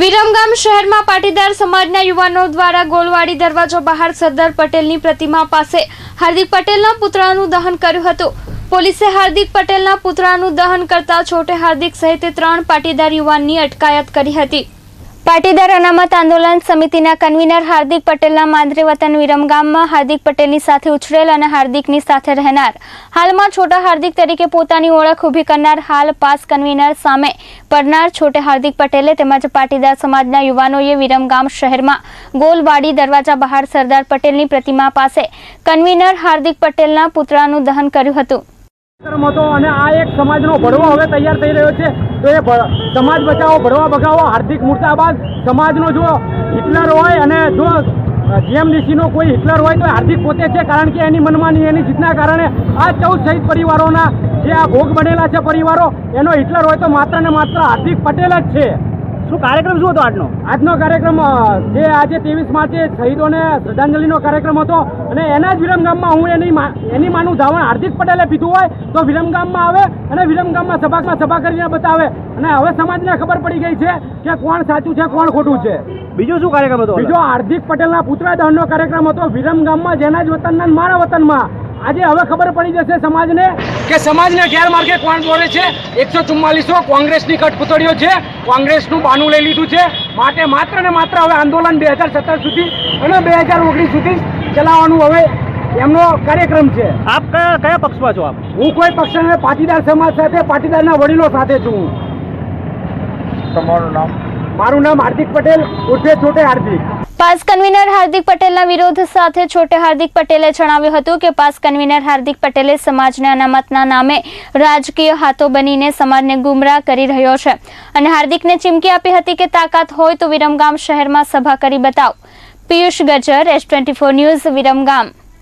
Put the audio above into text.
વિરમગામ શહેરમાં પાટીદાર સમાજના યુવાનો દ્વારા ગોલવાડી દરવાજો બહાર સરદાર પટેલની પ્રતિમા પાસે હાર્દિક પટેલના પુતળાનું દહન કર્યું હતું. પોલીસે હાર્દિક પટેલના પુતળાનું દહન કરતા છોટે હાર્દિક સહિત ત્રણ પાટીદાર યુવાનની અટકાયત કરી હતી. પાટીદાર અનામત આંદોલન સમિતિના કન્વીનર હાર્દિક પટેલના માંદરે વતન વિરમગામમાં હાર્દિક પટેલની સાથે ઉછરેલ અને હાર્દિકની સાથે રહેનાર. હાલમાં છોટા હાર્દિક તરીકે પોતાની ઓળખ ઊભી કરનાર હાલ પાસ કન્વીનર સામે પડનાર છોટે હાર્દિક પટેલે તેમજ પાટીદાર સમાજના યુવાનોએ વિરમગામ શહેરમાં ગોલવાડી દરવાજા બહાર સરદાર પટેલની પ્રતિમા પાસે કન્વીનર હાર્દિક પટેલના પુતળાનું દહન કર્યું હતું અને આ એક સમાજનો ભડવો હવે તૈયાર થઈ રહ્યો છે. તો એ સમાજ બચાવો, ભરવા બગાવો, હાર્દિક મુર્દાબાદ સમાજનો જો હિટલર હોય અને જો જીએમડીસીનો કોઈ હિટલર હોય તો હાર્દિક પોતે છે, કારણ કે એની મનમાની, એની જીતના કારણે આ ચૌદ શહીદ પરિવારોના જે આ ભોગ બનેલા છે પરિવારો, એનો હિટલર હોય તો માત્ર ને માત્ર હાર્દિક પટેલ જ છે. શું કાર્યક્રમ શું હતો આજનો? આજનો કાર્યક્રમ જે આજે ત્રેવીસ માર્ચે શહીદોને શ્રદ્ધાંજલિનો કાર્યક્રમ હતો અને એના જ વિરમગામમાં હું એની એની માનું ધાવણ હાર્દિક પટેલે પીધું હોય તો વિરમગામમાં આવે અને વિરમગામમાં સભામાં સભા કરીને બતાવે. અને હવે સમાજને ખબર પડી ગઈ છે કે કોણ સાચું છે કોણ ખોટું છે. બીજો શું કાર્યક્રમ હતો બીજો હાર્દિક પટેલના પુત્રદહનનો કાર્યક્રમ હતો વિરમગામમાં જેના જ વતનના ને મારા વતનમાં. આજે હવે ખબર પડી જશે સમાજને કે સમાજને ગેરમાર્ગે કોણ દોરે છે? એકસો ચુમ્માલીસો કોંગ્રેસની કટપુતળીઓ છે. કોંગ્રેસનું બાનું લઈ લીધું છે. માટે માત્ર ને માત્ર હવે આંદોલન બે હજાર સત્તર સુધી અને બે હજાર ઓગણીસ સુધી ચલાવવાનું હવે એમનો કાર્યક્રમ છે. આપ કયા કયા પક્ષમાં છો આપ? હું કોઈ પક્ષને પાટીદાર સમાજ સાથે પાટીદારના વડીલો સાથે છું. હું. તમારું નામ? મારું નામ હાર્દિક પટેલ ઉર્ફે છોટે હાર્દિક. પાસ કન્વીનર હાર્દિક પટેલના વિરોધ સાથે છોટે હાર્દિક પટેલે જણાવ્યું હતું કે પાસ કન્વીનર હાર્દિક પટેલે સમાજને અનામતના નામે રાજકીય હાથો બનીને સમાજને ગુમરાહ કરી રહ્યો છે. અને હાર્દિકને ચીમકી આપી હતી કે તાકાત હોય તો વિરમગામ શહેરમાં સભા કરી બતાવ. Piyush Gajar S twenty four news Viramgam.